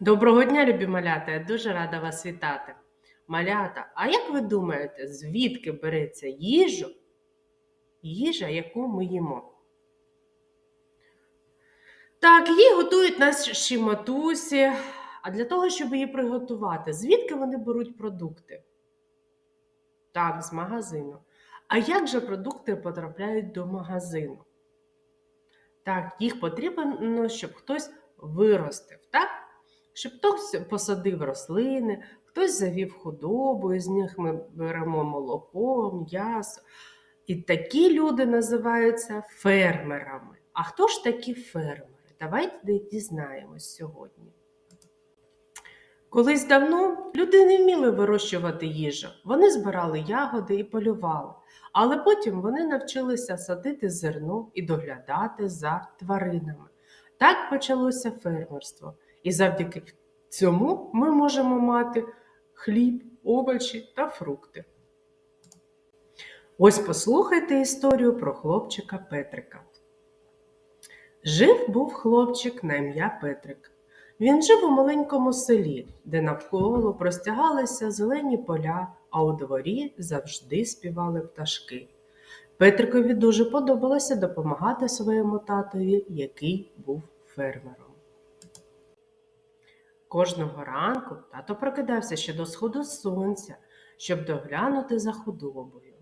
Доброго дня, любі малята! Я дуже рада вас вітати. Малята, а як ви думаєте, звідки береться їжу? Їжа, яку ми їмо? Так, її готують наші матусі. А для того, щоб її приготувати, звідки вони беруть продукти? Так, з магазину. А як же продукти потрапляють до магазину? Так, їх потрібно, щоб хтось виростив, так? Щоб хтось посадив рослини, хтось завів худобу, і з них ми беремо молоко, м'ясо. І такі люди називаються фермерами. А хто ж такі фермери? Давайте дізнаємось сьогодні. Колись давно люди не вміли вирощувати їжу. Вони збирали ягоди і полювали. Але потім вони навчилися садити зерно і доглядати за тваринами. Так почалося фермерство. І завдяки цьому ми можемо мати хліб, овочі та фрукти. Ось послухайте історію про хлопчика Петрика. Жив був хлопчик на ім'я Петрик. Він жив у маленькому селі, де навколо простягалися зелені поля, а у дворі завжди співали пташки. Петрикові дуже подобалося допомагати своєму татові, який був фермером. Кожного ранку тато прокидався ще до сходу сонця, щоб доглянути за худобою.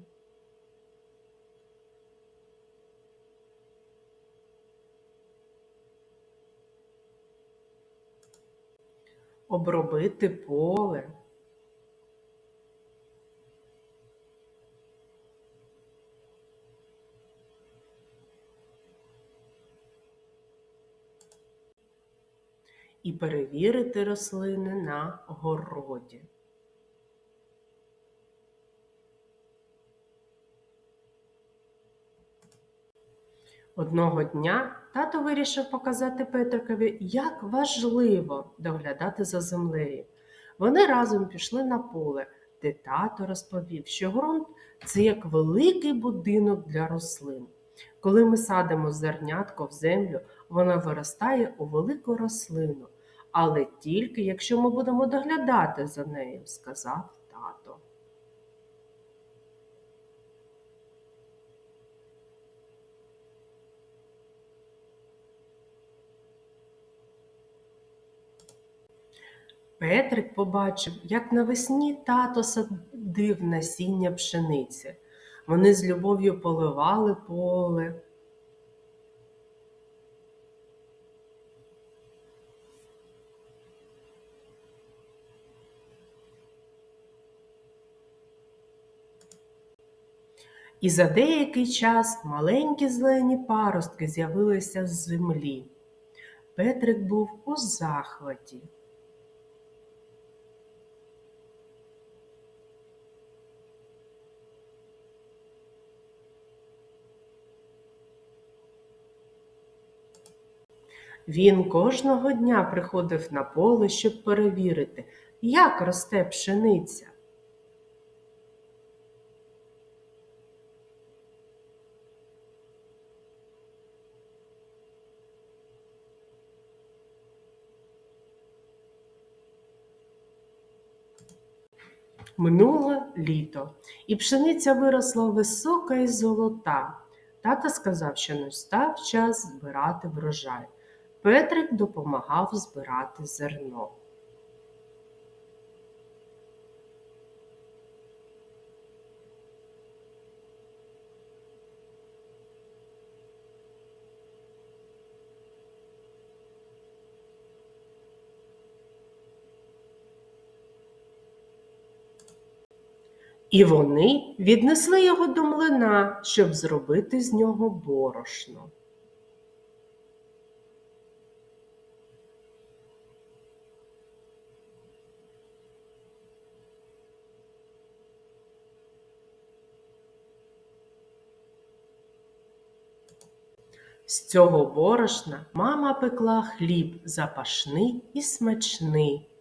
Обробити поле. І перевірити рослини на городі. Одного дня тато вирішив показати Петрикові, як важливо доглядати за землею. Вони разом пішли на поле, де тато розповів, що ґрунт це як великий будинок для рослин. Коли ми садимо зернятко в землю, воно виростає у велику рослину, але тільки якщо ми будемо доглядати за нею, сказав тато. Петрик побачив, як навесні тато садив насіння пшениці. Вони з любов'ю поливали поле. І за деякий час маленькі зелені паростки з'явилися з землі. Петрик був у захваті. Він кожного дня приходив на поле, щоб перевірити, як росте пшениця. Минуло літо, і пшениця виросла висока і золота. Тата сказав, що настав час збирати врожай. Петрик допомагав збирати зерно. І вони віднесли його до млина, щоб зробити з нього борошно. З цього борошна мама пекла хліб запашний і смачний.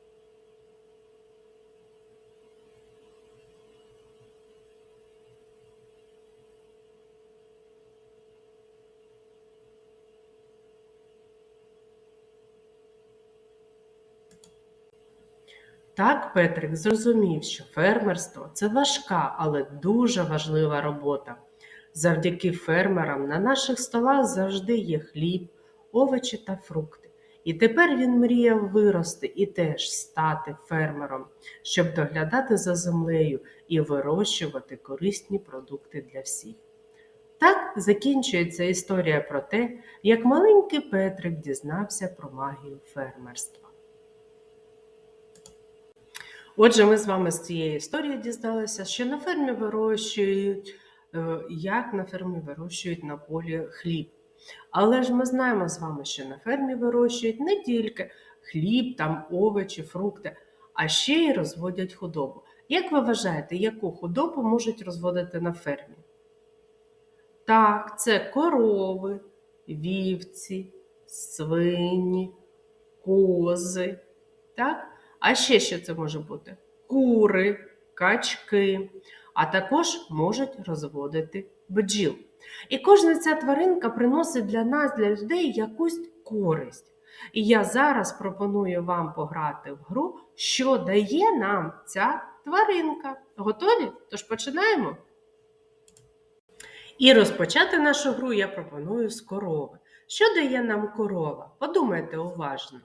Так Петрик зрозумів, що фермерство це важка, але дуже важлива робота. Завдяки фермерам на наших столах завжди є хліб, овочі та фрукти. І тепер він мріяв вирости і теж стати фермером, щоб доглядати за землею і вирощувати корисні продукти для всіх. Так закінчується історія про те, як маленький Петрик дізнався про магію фермерства. Отже, ми з вами з цієї історії дізналися, що на фермі вирощують, е, як на фермі вирощують на полі хліб. Але ж ми знаємо з вами, що на фермі вирощують не тільки хліб, там овочі, фрукти, а ще й розводять худобу. Як ви вважаєте, яку худобу можуть розводити на фермі? Так, це корови, вівці, свині, кози. Так? А ще що це може бути? Кури, качки, а також можуть розводити бджіл. І кожна ця тваринка приносить для нас, для людей, якусь користь. І я зараз пропоную вам пограти в гру, що дає нам ця тваринка. Готові? Тож починаємо. І розпочати нашу гру я пропоную з корови. Що дає нам корова? Подумайте уважно.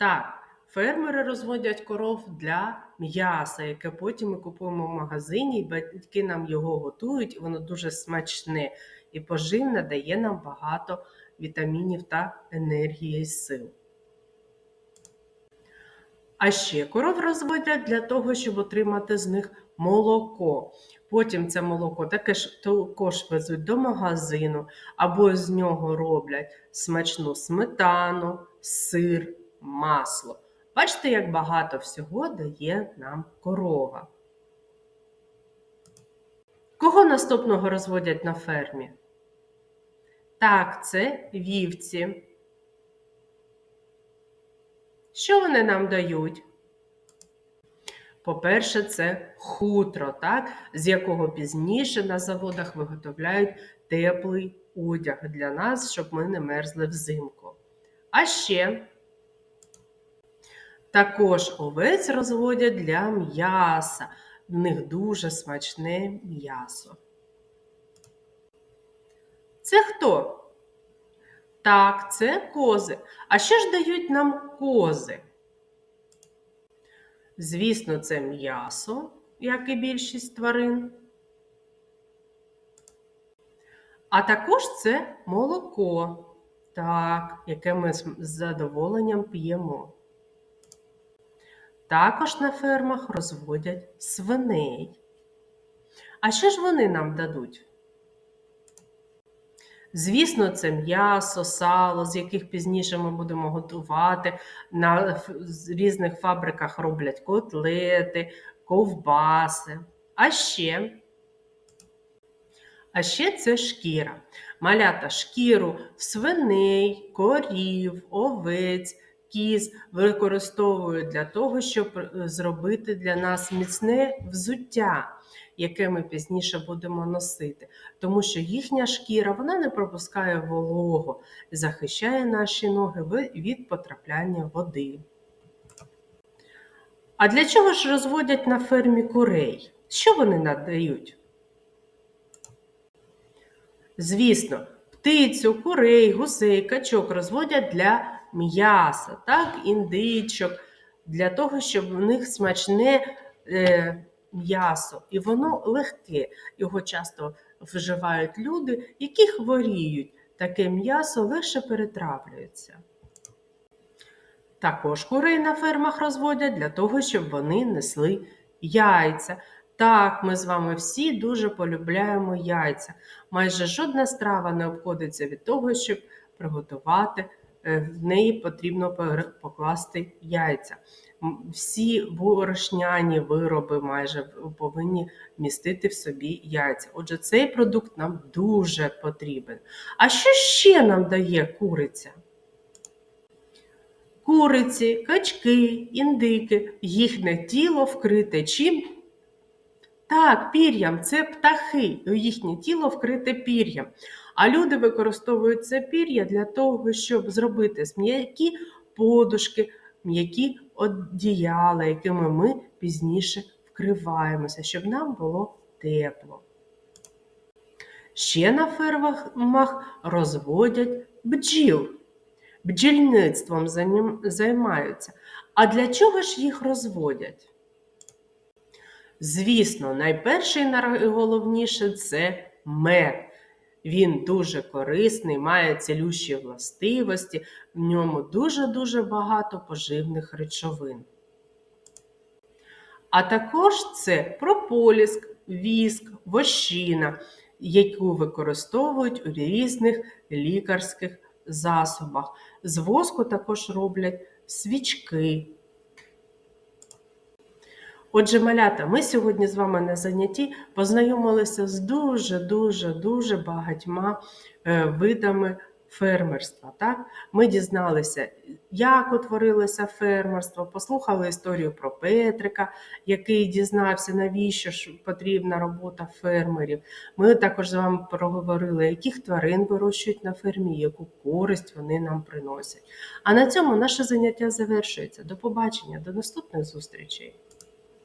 Так, фермери розводять коров для м'яса, яке потім ми купуємо в магазині, і батьки нам його готують, і воно дуже смачне і поживне, дає нам багато вітамінів та енергії і сил. А ще коров розводять для того, щоб отримати з них молоко. Потім це молоко таке також везуть до магазину, або з нього роблять смачну сметану, сир, масло. Бачите, як багато всього дає нам корова. Кого наступного розводять на фермі? Так, це вівці. Що вони нам дають? По-перше, це хутро, так? з якого пізніше на заводах виготовляють теплий одяг для нас, щоб ми не мерзли взимку. А ще також овець розводять для м'яса. В них дуже смачне м'ясо. Це хто? Так, це кози. А що ж дають нам кози? Звісно, це м'ясо, як і більшість тварин. А також це молоко, так, яке ми з задоволенням п'ємо. Також на фермах розводять свиней. А що ж вони нам дадуть? Звісно, це м'ясо, сало, з яких пізніше ми будемо готувати. На різних фабриках роблять котлети, ковбаси. А ще, а ще це шкіра. Малята шкіру свиней, корів, овець, кіз використовують для того, щоб е, зробити для нас міцне взуття яке ми пізніше будемо носити, тому що їхня шкіра вона не пропускає вологу захищає наші ноги від потрапляння води. А для чого ж розводять на фермі курей? Що вони надають? Звісно, птицю, курей, гусей, качок розводять для м'яса, так, індичок, для того, щоб в них смачне е, м'ясо, і воно легке. Його часто вживають люди, які хворіють. Таке м'ясо легше перетравлюється. Також курей на фермах розводять для того, щоб вони несли яйця. Так, ми з вами всі дуже полюбляємо яйця. Майже жодна страва не обходиться від того, щоб приготувати в неї потрібно покласти яйця. Всі борошняні вироби майже повинні містити в собі яйця. Отже, цей продукт нам дуже потрібен. А що ще нам дає куриця? Куриці, качки, індики, їхнє тіло вкрите чим? Так, пір'ям це птахи, їхнє тіло вкрите пір'ям. А люди використовують це пір'я для того, щоб зробити м'які подушки, м'які одіяла, якими ми пізніше вкриваємося, щоб нам було тепло. Ще на фермах розводять бджіл. Бджільництвом займаються. А для чого ж їх розводять? Звісно, найперше і найголовніше це мед. Він дуже корисний, має цілющі властивості, в ньому дуже-дуже багато поживних речовин. А також це прополіск, віск, вощина, яку використовують у різних лікарських засобах. З воску також роблять свічки. Отже, малята, ми сьогодні з вами на занятті познайомилися з дуже-дуже-дуже багатьма е, видами фермерства. Так? Ми дізналися, як утворилося фермерство, послухали історію про Петрика, який дізнався, навіщо ж потрібна робота фермерів. Ми також з вами проговорили, яких тварин вирощують на фермі, яку користь вони нам приносять. А на цьому наше заняття завершується. До побачення, до наступних зустрічей!